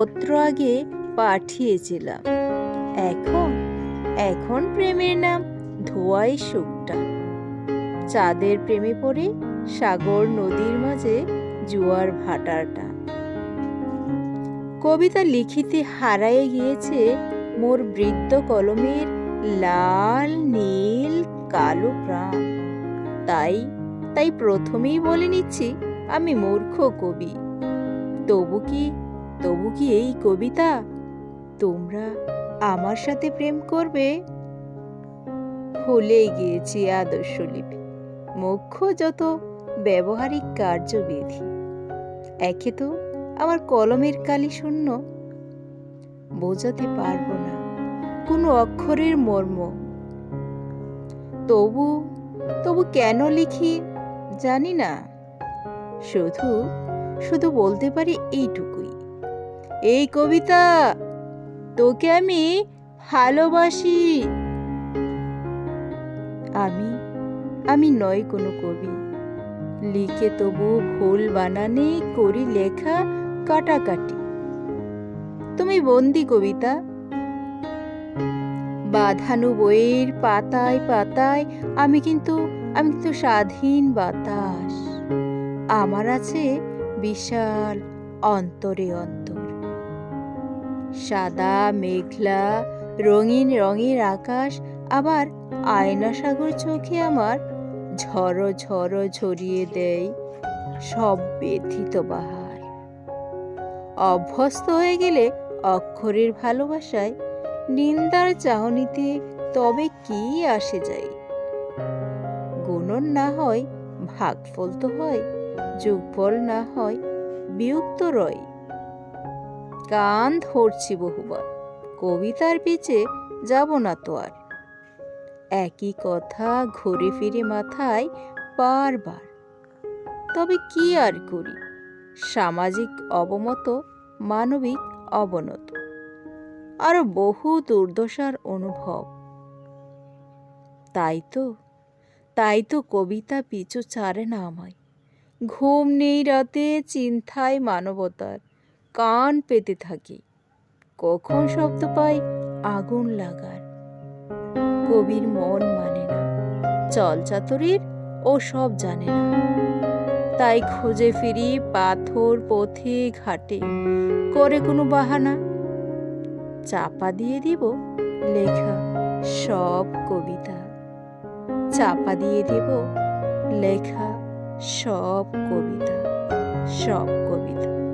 পত্র আগে পাঠিয়েছিলাম। এখন এখন প্রেমের নাম ধোয়াই সুখটা চাঁদের প্রেমে পড়ে সাগর নদীর মাঝে জোয়ার ভাটারটা কবিতা লিখিতে হারায়ে গিয়েছে মোর বৃদ্ধ কলমের লাল, নীল, কালো প্রাণ। তাই তাই প্রথমেই বলে নিচ্ছি, আমি মূর্খ কবি। তবু কি তবু কি এই কবিতা তোমরা আমার সাথে প্রেম করবে? ভুলেই গিয়েছি আদর্শ লিপি মুখ্য যত ব্যবহারিক কার্যবিধি। একে তো আমার কলমের কালি শূন্য, বোঝাতে পারব না কোনো অক্ষরের মর্ম। তবু তবু কেন লিখি জানি না, শুধু শুধু বলতে পারি এইটুকুই। এই কবিতা তোকে আমি ভালোবাসি। আমি আমি নয় কোনো কবি। লিখে তবু ভুল বানানে করি লেখা কাটাকাটি। তুমি বন্দি কবিতা। বাঁধানো বইয়ের পাতায় পাতায় আমি কিন্তু আমি কিন্তু স্বাধীন বাতাস। আমার আছে বিশাল অন্তরে অন্তর। সাদা, মেঘলা, রঙিন রঙের আকাশ, আবার আয়না সাগর চোখে আমার ঝড়ো ঝড়ো ঝরিয়ে দেয় সব ব্যথিত বাহার। অভ্যস্ত হয়ে গেলে অক্ষরের ভালোবাসায় নিন্দার চাহনিতে তবে কি আসে যায়? গুণন না হয়, ভাগফল তো হয়, যোগফল না হয় বিয়ুক্ত রয়। কান ধরছি বহুবার, কবিতার পিছে যাব না তো আর। একই কথা ঘুরে ফিরে মাথায় বারবার। তবে কি আর করি? সামাজিক অবমত, মানবিক অবনত। আরও বহু দুর্দশার অনুভব। তাই তো তাই তো কবিতা পিছু ছাড়ে না আমায়। ঘুম নেই রাতে, চিন্তায় মানবতার। কান পেতে থাকি। কখন শব্দ পাই আগুন লাগার। কবির মন মানে না, চল চাতুরির ও সব জানে না। তাই খুঁজে ফিরি পাথর পথে ঘাটে, করে কোনো বাহানা। চাপা দিয়ে দিব লেখা সব কবিতা। চাপা দিয়ে দিব লেখা সব কবিতা সব কবিতা।